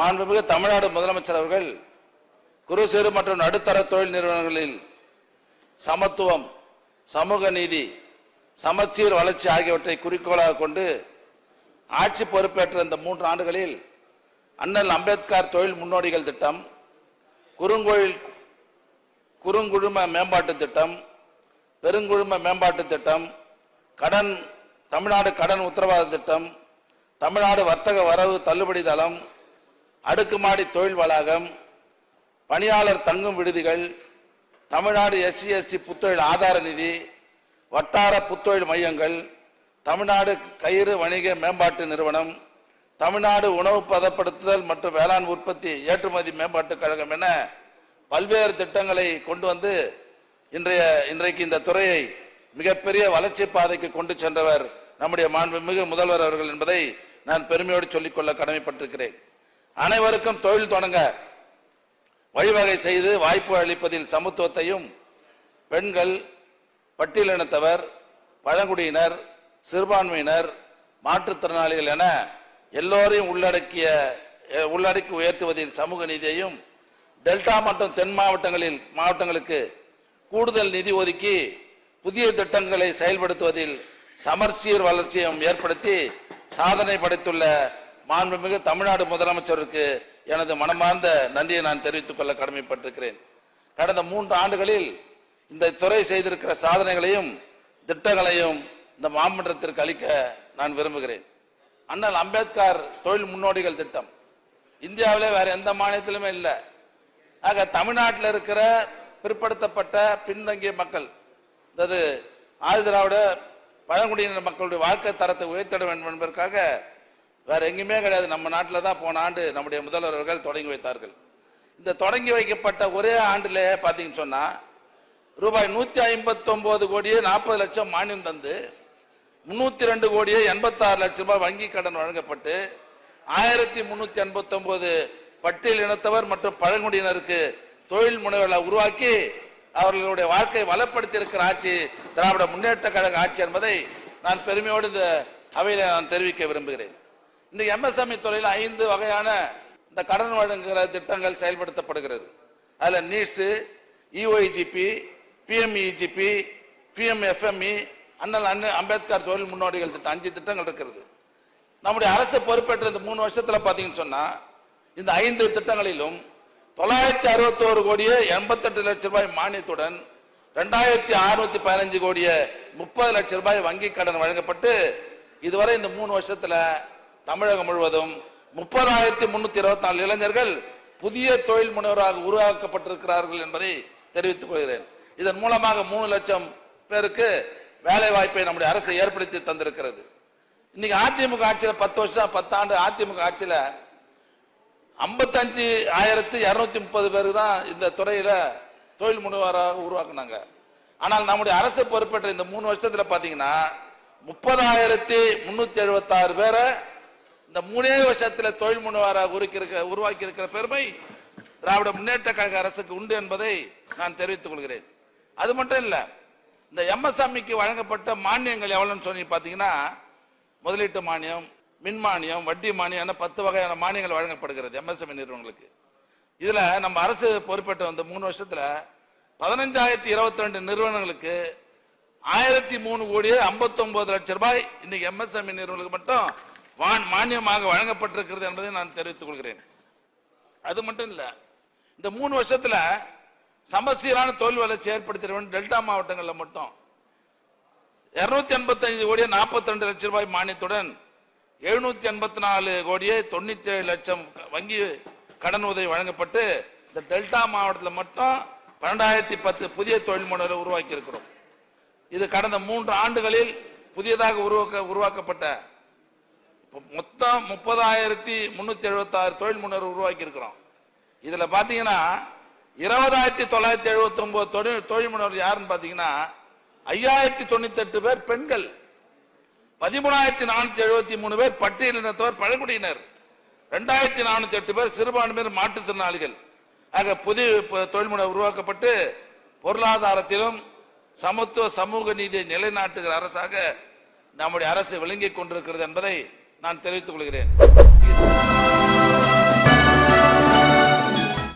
மாண்புமிகு தமிழ்நாடு முதலமைச்சர் அவர்கள் குறு சிறு மற்றும் நடுத்தர தொழில் நிறுவனங்களில் சமத்துவம் சமூக நீதி சமச்சீர் வளர்ச்சி ஆகியவற்றை குறிக்கோளாக கொண்டு ஆட்சி பொறுப்பேற்ற இந்த மூன்று ஆண்டுகளில் அண்ணல் அம்பேத்கர் தொழில் முன்னோடிகள் திட்டம் குறுங்கோயில் குறுங்குழும மேம்பாட்டு திட்டம் பெருங்குழும மேம்பாட்டு திட்டம் கடன் தமிழ்நாடு கடன் உத்தரவாத திட்டம் தமிழ்நாடு வர்த்தக வரவு தள்ளுபடி தளம் அடுக்குமாடி தொழில் வளாகம் பணியாளர் தங்கும் விடுதிகள் தமிழ்நாடு எஸ்சி எஸ்டி புத்தொழில் ஆதார நிதி வட்டார புத்தொழில் மையங்கள் தமிழ்நாடு கயிறு வணிக மேம்பாட்டு நிறுவனம் தமிழ்நாடு உணவு பதப்படுத்துதல் மற்றும் வேளாண் உற்பத்தி ஏற்றுமதி மேம்பாட்டுக் கழகம் என பல்வேறு திட்டங்களை கொண்டு வந்து இன்றைய இன்றைக்கு இந்த துறையை மிகப்பெரிய வளர்ச்சி பாதைக்கு கொண்டு சென்றவர் நம்முடைய மாண்புமிகு முதல்வர் அவர்கள் என்பதை நான் பெருமையோடு சொல்லிக்கொள்ள கடமைப்பட்டிருக்கிறேன். அனைவருக்கும் தொழில் தொடங்க. வழிவகை செய்து வாய்ப்பு அளிப்பதில் சமத்துவத்தையும் பெண்கள் பட்டியலினத்தவர் பழங்குடியினர் சிறுபான்மையினர் மாற்றுத்திறனாளிகள் என எல்லோரையும் உள்ளடக்கிய உள்ளடக்கி உயர்த்துவதில் சமூக நிதியையும் டெல்டா மற்றும் தென் மாவட்டங்களில் மாவட்டங்களுக்கு கூடுதல் நிதி ஒதுக்கி புதிய திட்டங்களை செயல்படுத்துவதில் சமர்சீர் வளர்ச்சியும் ஏற்படுத்தி சாதனை படைத்துள்ள மாண்புமிகு தமிழ்நாடு முதலமைச்சருக்கு எனது மனமார்ந்த நன்றியை நான் தெரிவித்துக் கொள்ள கடமைப்பட்டிருக்கிறேன். கடந்த மூன்று ஆண்டுகளில் இந்த துறை செய்திருக்கிற சாதனைகளையும் திட்டங்களையும் இந்த மாமன்றத்திற்கு அளிக்க நான் விரும்புகிறேன். அண்ணல் அம்பேத்கர் தொழில் முன்னோடிகள் திட்டம். இந்தியாவிலே வேற எந்த மாநிலத்திலுமே இல்லை. ஆக தமிழ்நாட்டில் இருக்கிற பிற்படுத்தப்பட்ட பின்தங்கிய மக்கள் அதாவது ஆதிதிராவிட பழங்குடியினர் மக்களுடைய வாழ்க்கை தரத்தை உயர்த்திட வேண்டும் என்பதற்காக வேற எங்கேயுமே கிடையாது. நம்ம நாட்டில் தான் போன ஆண்டு நம்முடைய முதல்வர்கள் தொடங்கி வைத்தார்கள். இந்த தொடங்கி வைக்கப்பட்ட ஒரே ஆண்டிலே பார்த்தீங்கன்னு சொன்னால் ரூபாய் நூற்றி ஐம்பத்தொம்போது கோடியே நாற்பது லட்சம் மானியம் தந்து முந்நூற்றி ரெண்டு கோடியே எண்பத்தாறு லட்சம் ரூபாய் வங்கி கடன் வழங்கப்பட்டு ஆயிரத்தி முன்னூற்றி எண்பத்தொம்போது பட்டியல் இனத்தவர் மற்றும் பழங்குடியினருக்கு தொழில் முனைவர்களை உருவாக்கி அவர்களுடைய வாழ்க்கையை வளப்படுத்தி இருக்கிற ஆட்சி திராவிட முன்னேற்ற கழக ஆட்சி என்பதை நான் பெருமையோடு இந்த அவையில நான் தெரிவிக்க விரும்புகிறேன். இந்த எம்எஸ்எம்இ துறையில் ஐந்து வகையான இந்த கடன் வழங்குகிற திட்டங்கள் செயல்படுத்தப்படுகிறது. அதில் நீட்ஸ் இஒய்ஜிபி பிஎம்இஜிபி பிஎம்எஃப்எம்இ அண்ணல் அண்ணன் அம்பேத்கர் தொழில் முன்னோடிகள் திட்டம் அஞ்சு திட்டங்கள் இருக்கிறது. நம்முடைய அரசு பொறுப்பேற்ற இந்த மூணு வருஷத்தில் பார்த்தீங்கன்னு சொன்னால் இந்த ஐந்து திட்டங்களிலும் தொள்ளாயிரத்தி அறுபத்தோரு கோடியே எண்பத்தெட்டு லட்சம் ரூபாய் மானியத்துடன் ரெண்டாயிரத்தி அறுநூத்தி பதினஞ்சு கோடியே முப்பது லட்சம் ரூபாய் வங்கி கடன் வழங்கப்பட்டு இதுவரை இந்த மூணு வருஷத்தில் தமிழகம் முழுவதும் முப்பதாயிரத்தி முன்னூத்தி இருபத்தி நாலு இளைஞர்கள் புதிய தொழில் முனைவராக உருவாக்கப்பட்டிருக்கிறார்கள் என்பதை தெரிவித்துக் கொள்கிறேன். இதன் மூலமாக மூணு லட்சம் பேருக்கு வேலை வாய்ப்பை நம்முடைய அரசு ஏற்படுத்தி தந்திருக்கிறது. இன்னைக்கு அதிமுக ஆட்சியில் பத்து வருஷம் பத்தாண்டு அதிமுக ஆட்சியில் ஐம்பத்தஞ்சு ஆயிரத்தி இரநூத்தி முப்பது பேருக்கு தான் இந்த துறையில தொழில் முனைவராக உருவாக்குனாங்க. ஆனால் நம்முடைய அரசு பொறுப்பேற்ற இந்த மூணு வருஷத்தில் பார்த்தீங்கன்னா முப்பதாயிரத்தி முன்னூத்தி எழுபத்தி ஆறு பேரை இந்த மூணே வருஷத்தில் தொழில் முனைவராக உருக்கிருக்க உருவாக்கி இருக்கிற பெருமை திராவிட முன்னேற்ற கழக அரசுக்கு உண்டு என்பதை நான் தெரிவித்துக் கொள்கிறேன். அது மட்டும் இல்லை இந்த எம்எஸ்எம்இக்கு வழங்கப்பட்ட மானியங்கள் எவ்வளோன்னு சொல்லி பார்த்தீங்கன்னா முதலீட்டு மானியம் மின் மானியம் வட்டி மானியம் என பத்து வகையான மானியங்கள் வழங்கப்படுகிறது எம்எஸ்எம்இ நிறுவனங்களுக்கு. இதில் நம்ம அரசு பொறுப்பேற்ற வந்த மூணு வருஷத்தில் பதினஞ்சாயிரத்தி இருபத்தி ரெண்டு நிறுவனங்களுக்கு ஆயிரத்தி மூணு கோடியே ஐம்பத்தி லட்சம் ரூபாய் இன்னைக்கு எம்எஸ்எம்இ நிறுவனங்களுக்கு மட்டும் வான் மானியமாக வழங்கப்பட்டிருக்கிறது என்பதை நான் தெரிவித்துக் கொள்கிறேன். அது மட்டும் இல்லை இந்த மூணு வருஷத்தில் சமசீரான தொழில் வளர்ச்சி ஏற்படுத்த வேண்டும் டெல்டா மாவட்டங்களில் மட்டும் இருநூத்தி எண்பத்தஞ்சு கோடியே நாற்பத்தி ரெண்டு லட்சம் ரூபாய் மானியத்துடன் எழுநூத்தி எண்பத்தி நாலு கோடியே தொண்ணூத்தி ஏழு லட்சம் வங்கி கடன் உதவி வழங்கப்பட்டு இந்த டெல்டா மாவட்டத்தில் மட்டும் பன்னெண்டாயிரத்தி பத்து புதிய தொழில் முனைவரை உருவாக்கி இருக்கிறோம் இது கடந்த மூன்று ஆண்டுகளில் புதியதாக உருவாக்க உருவாக்கப்பட்ட மொத்தம் முப்பதாயிரத்தி முன்னூத்தி எழுபத்தாறு தொழில் முனைவர் உருவாக்கி இருக்கிறோம் இதுல பாத்தீங்கன்னா இருபதாயிரத்தி தொள்ளாயிரத்தி எழுபத்தி ஒன்பது தொழில் தொழில் முனைவர் யாருன்னு பாத்தீங்கன்னா ஐயாயிரத்தி தொண்ணூத்தி எட்டு பேர் பெண்கள் பதிமூணாயிரத்தி நானூத்தி எழுபத்தி மூணு பேர் பட்டியலினத்தவர் பழங்குடியினர் ரெண்டாயிரத்தி நானூத்தி எட்டு பேர் சிறுபான்மையினர் மாற்றுத்திறனாளிகள். ஆக புதிய தொழில்முறை உருவாக்கப்பட்டு பொருளாதாரத்திலும் சமத்துவ சமூக நீதியை நிலைநாட்டுகிற அரசாக நம்முடைய அரசு விளங்கிக் கொண்டிருக்கிறது என்பதை நான் தெரிவித்துக் கொள்கிறேன்.